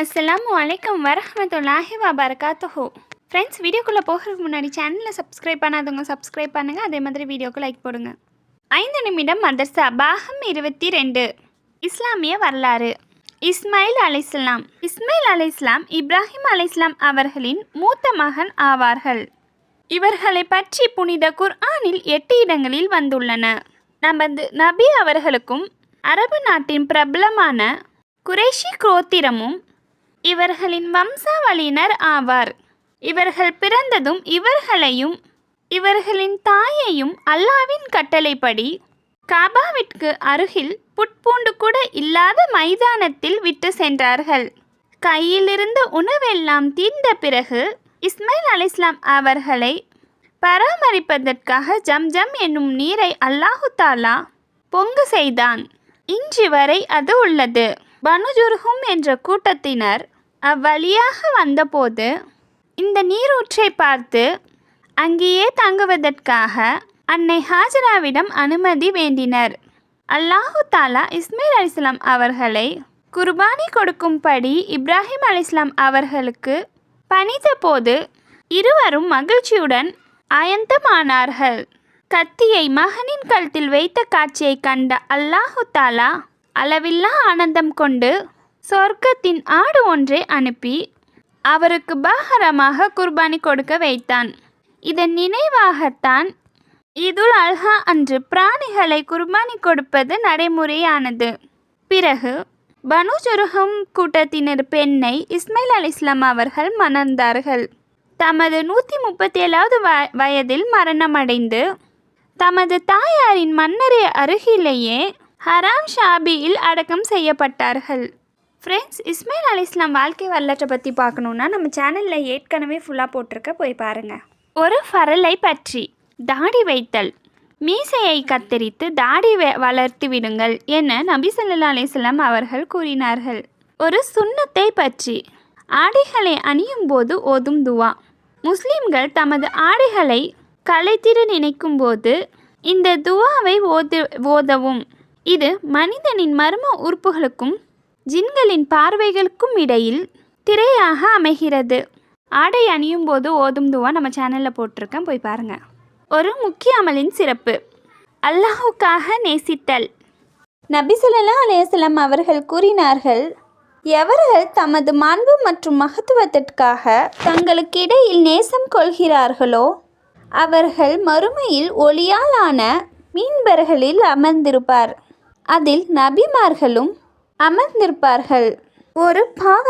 அஸ்லாம் வலைக்கம் வரஹ்மத்துல்லாஹி வபரகாத்துஹு ஃப்ரெண்ட்ஸ் வீடியோக்குள்ளே போகிறதுக்கு முன்னாடி சேனலில் சப்ஸ்கிரைப் பண்ணாதவங்க சப்ஸ்கிரைப் பண்ணுங்கள் அதே மாதிரி வீடியோக்கு லைக் போடுங்க. ஐந்து நிமிடம் மதர்சா பாகம் இருபத்தி ரெண்டு இஸ்லாமிய வரலாறு. இஸ்மாயில் அலைஸ்லாம் இஸ்மாயில் அலைஸ்லாம் இப்ராஹிம் அலைஸ்லாம் அவர்களின் மூத்த மகன் ஆவார்கள். இவர்களை பற்றி புனித குர்ஆனில் எட்டு இடங்களில் வந்துள்ளன. நமது நபி அவர்களுக்கும் அரபு நாட்டின் பிரபலமான குரேஷி குரோத்திரமும் இவர்களின் வம்சாவளியினர் ஆவார். இவர்கள் பிறந்ததும் இவர்களையும் இவர்களின் தாயையும் அல்லாவின் கட்டளைப்படி காபாவிற்கு அருகில் புட்பூண்டு கூட இல்லாத மைதானத்தில் விட்டு சென்றார்கள். கையிலிருந்த உணவெல்லாம் தீர்ந்த பிறகு இஸ்மாயில் அலிஸ்லாம் அவர்களை பராமரிப்பதற்காக ஜம்ஜம் என்னும் நீரை அல்லாஹு தாலா பொங்கு செய்தான். இன்று வரை அது உள்ளது. பனுஜுர்ஹும் என்ற கூட்டத்தினர் அவ்வழியாக வந்தபோது இந்த நீரூற்றை பார்த்து அங்கேயே தங்குவதற்காக அன்னை ஹாஜராவிடம் அனுமதி வேண்டினர். அல்லாஹு தாலா இஸ்மேல் அலிஸ்லாம் அவர்களை குர்பானி கொடுக்கும்படி இப்ராஹிம் அலிஸ்லாம் அவர்களுக்கு பணித்தபோது இருவரும் மகிழ்ச்சியுடன் அயந்தமானார்கள் கத்தியை மகனின் கழுத்தில் வைத்த காட்சியை கண்ட அல்லாஹு தாலா அளவில்லா ஆனந்தம் கொண்டு சொர்க்கத்தின் ஆடு ஒன்றை அனுப்பி அவருக்கு பாகரமாக குர்பானி கொடுக்க வைத்தான். இதன் நினைவாகத்தான் இதுல் அல்ஹா அன்று பிராணிகளை குர்பானி கொடுப்பது நடைமுறையானது. பிறகு பனு ஜுருஹம் கூட்டத்தினர் பெண்ணை இஸ்மைல் அலி இஸ்லாம் அவர்கள் மணந்தார்கள். தமது நூற்றி முப்பத்தி ஏழாவது வ வயதில் மரணமடைந்து தமது தாயாரின் மன்னரை அருகிலேயே ஹராம் ஷாபியில் அடக்கம் செய்யப்பட்டார்கள். ஃப்ரெண்ட்ஸ் இஸ்மாயில் அலிஸ்லாம் வாழ்க்கை வரலாற்றை பற்றி பார்க்கணுன்னா நம்ம சேனலில் ஏற்கனவே ஃபுல்லாக போட்டிருக்க போய் பாருங்கள் ஒரு ஃபரலை பற்றி தாடி வைத்தல். மீசையை கத்தரித்து தாடி வ- வளர்த்து விடுங்கள் என நபி சொல்லா அலிஸ்லாம் அவர்கள் கூறினார்கள். ஒரு சுண்ணத்தை பற்றி ஆடைகளை அணியும் போது ஓதும் துவா. முஸ்லிம்கள் தமது ஆடைகளை கலைத்திட நினைக்கும் போது இந்த துவாவை ஓது ஓதவும். இது மனிதனின் மர்ம உறுப்புகளுக்கும் ஜின்களின் பார்வைகளுக்கும் இடையில் திரையாக அமைகிறது. ஆடை அணியும் போது ஓதும் துவா நம்ம சேனலில் போட்டிருக்கேன். போய் பாருங்கள் ஒரு முக்கிய அமலின் சிறப்பு. அல்லாஹுக்காக நேசித்தல். நபிசுல்லா அலையசலம் அவர்கள் கூறினார்கள் எவர்கள் தமது மாண்பு மற்றும் மகத்துவத்திற்காக தங்களுக்கிடையில் நேசம் கொள்கிறார்களோ அவர்கள் மறுமையில் ஒளியாலான மீன்பர்களில் அமர்ந்திருப்பார். அதில் நபிமார்களும் அமர்ந்திருப்பார்கள். ஒரு பாவ